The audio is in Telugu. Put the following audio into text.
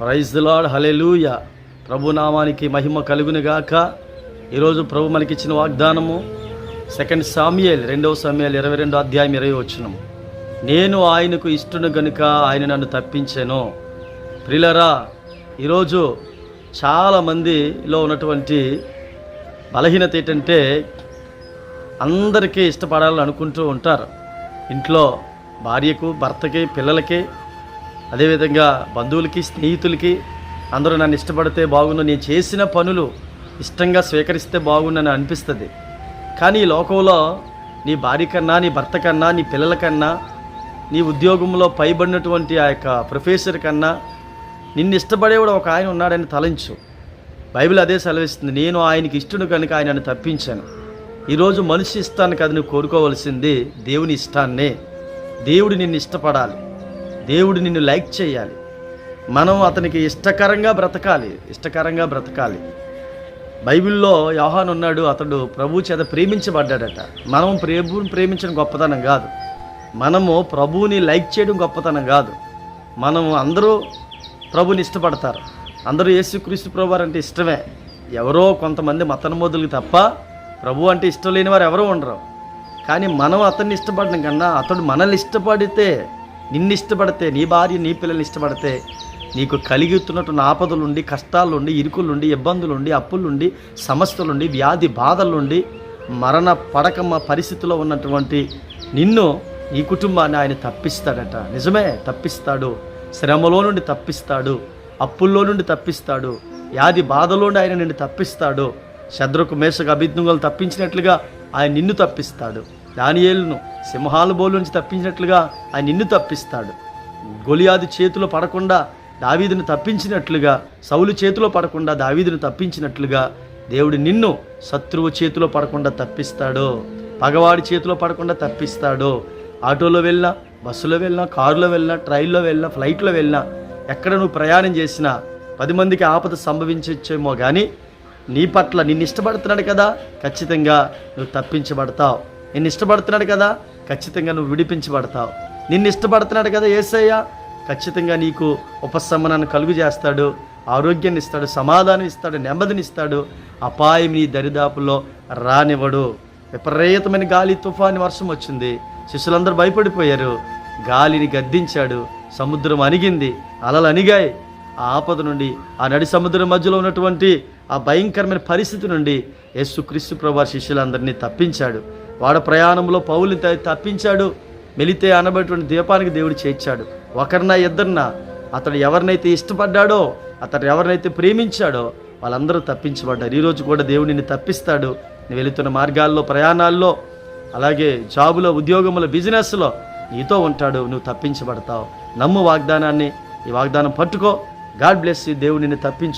ప్రైజ్ లాడ్ హలెలూయ ప్రభు నామానికి మహిమ కలుగునుగాక. ఈరోజు ప్రభు మనకిచ్చిన వాగ్దానము సెకండ్ సామ్యల్ రెండవ సామ్యాల్ ఇరవై రెండో అధ్యాయం ఇరవై వచ్చినము నేను ఆయనకు ఇష్టను గనుక ఆయన నన్ను తప్పించాను. ప్రిలరా ఈరోజు చాలామందిలో ఉన్నటువంటి బలహీనత ఏంటంటే అందరికీ ఇష్టపడాలని అనుకుంటూ ఉంటారు. ఇంట్లో భార్యకు భర్తకి పిల్లలకి అదేవిధంగా బంధువులకి స్నేహితులకి అందరూ నన్ను ఇష్టపడితే బాగుండు నేను చేసిన పనులు ఇష్టంగా స్వీకరిస్తే బాగుండని అనిపిస్తుంది. కానీ ఈ లోకంలో నీ భార్య కన్నా నీ భర్త కన్నా నీ పిల్లల కన్నా నీ ఉద్యోగంలో పైబడినటువంటి ఆ యొక్క ప్రొఫెసర్ కన్నా నిన్ను ఇష్టపడేవాడు ఒక ఆయన ఉన్నాడని తలంచు. బైబిల్ అదే సెలవిస్తుంది నేను ఆయనకి ఇష్టను కనుక ఆయనను తప్పించాను. ఈరోజు మనిషి ఇష్టాన్ని కదా నువ్వు కోరుకోవలసింది దేవుని ఇష్టాన్నే. దేవుడు నిన్ను ఇష్టపడాలి. దేవుడు నిన్ను లైక్ చేయాలి. మనం అతనికి ఇష్టకరంగా బ్రతకాలి. ఇష్టకరంగా బ్రతకాలి. బైబిల్లో యోహాన్ ఉన్నాడు అతడు ప్రభు చేత ప్రేమించబడ్డాడట. మనం ప్రభువుని ప్రేమించడం గొప్పతనం కాదు. మనము ప్రభువుని లైక్ చేయడం గొప్పతనం కాదు. మనం అందరూ ప్రభుని ఇష్టపడతారు. అందరూ యేసుక్రీస్తు ప్రభు అంటే ఇష్టమే. ఎవరో కొంతమంది మతనమోదులకు తప్ప ప్రభు అంటే ఇష్టం లేని వారు ఎవరూ ఉండరు. కానీ మనం అతన్ని ఇష్టపడడం కన్నా అతడు మనల్ని ఇష్టపడితే నిన్ను ఇష్టపడితే నీ భార్య నీ పిల్లల్ని ఇష్టపడితే నీకు కలిగిస్తున్నటువంటి ఆపదలుండి కష్టాలుండి ఇరుకులుండి ఇబ్బందులుండి అప్పులుండి సమస్యలుండి వ్యాధి బాధలుండి మరణ పడకమ్మ పరిస్థితిలో ఉన్నటువంటి నిన్ను నీ కుటుంబాన్ని ఆయన తప్పిస్తాడట. నిజమే తప్పిస్తాడు. శ్రమలో నుండి తప్పిస్తాడు. అప్పుల్లో నుండి తప్పిస్తాడు. వ్యాధి బాధలో నుండి ఆయన నిన్ను తప్పిస్తాడు. శద్రకు మేషకు అభిజ్ఞలు తప్పించినట్లుగా ఆయన నిన్ను తప్పిస్తాడు. దానియేలును సింహాల బోలు నుంచి తప్పించినట్లుగా ఆయన నిన్ను తప్పిస్తాడు. గొలియాది చేతిలో పడకుండా దావీదును తప్పించినట్లుగా సౌలు చేతిలో పడకుండా దావీదును తప్పించినట్లుగా దేవుడు నిన్ను శత్రువు చేతిలో పడకుండా తప్పిస్తాడు. పగవాడి చేతిలో పడకుండా తప్పిస్తాడు. ఆటోలో వెళ్ళినా బస్సులో వెళ్ళినా కారులో వెళ్ళినా ట్రైన్లో వెళ్ళినా ఫ్లైట్లో వెళ్ళినా ఎక్కడ నువ్వు ప్రయాణం చేసినా పది మందికి ఆపద సంభవించవచ్చేమో కానీ నీ పట్ల నిన్ను ఇష్టపడుతున్నాడు కదా ఖచ్చితంగా నువ్వు తప్పించబడతావు. నిన్ను ఇష్టపడుతున్నాడు కదా ఖచ్చితంగా నువ్వు విడిపించబడతావు. నిన్ను ఇష్టపడుతున్నాడు కదా ఏసయ్య ఖచ్చితంగా నీకు ఉపశమనాన్ని కలుగు చేస్తాడు ఆరోగ్యాన్ని ఇస్తాడు సమాధానం ఇస్తాడు నెమ్మదిని ఇస్తాడు. అపాయం నీ దరిదాపుల్లో రానివ్వడు. విపరీతమైన గాలి తుఫాని వర్షం వచ్చింది. శిష్యులందరూ భయపడిపోయారు. గాలిని గద్దించాడు. సముద్రం అణిగింది. అలలు అణిగాయి. ఆ ఆపద నుండి ఆ నడి సముద్రం మధ్యలో ఉన్నటువంటి ఆ భయంకరమైన పరిస్థితి నుండి యేసుక్రీస్తు ప్రభా శిష్యులందరినీ తప్పించాడు. వాడ ప్రయాణంలో పౌల్ని తప్పించాడు. మెలితే అనబడినటువంటి దీపానికి దేవుడు చేర్చాడు. ఒకరినా ఇద్దరినా అతడు ఎవరినైతే ఇష్టపడ్డాడో అతడు ఎవరినైతే ప్రేమించాడో వాళ్ళందరూ తప్పించబడ్డారు. ఈరోజు కూడా దేవుడు నిన్ను తప్పిస్తాడు. నువ్వు వెళుతున్న మార్గాల్లో ప్రయాణాల్లో అలాగే జాబులో ఉద్యోగంలో బిజినెస్లో నీతో ఉంటాడు. నువ్వు తప్పించబడతావు. నమ్ము వాగ్దానాన్ని. ఈ వాగ్దానం పట్టుకో. గాడ్ బ్లెస్ దేవుడిని తప్పించును.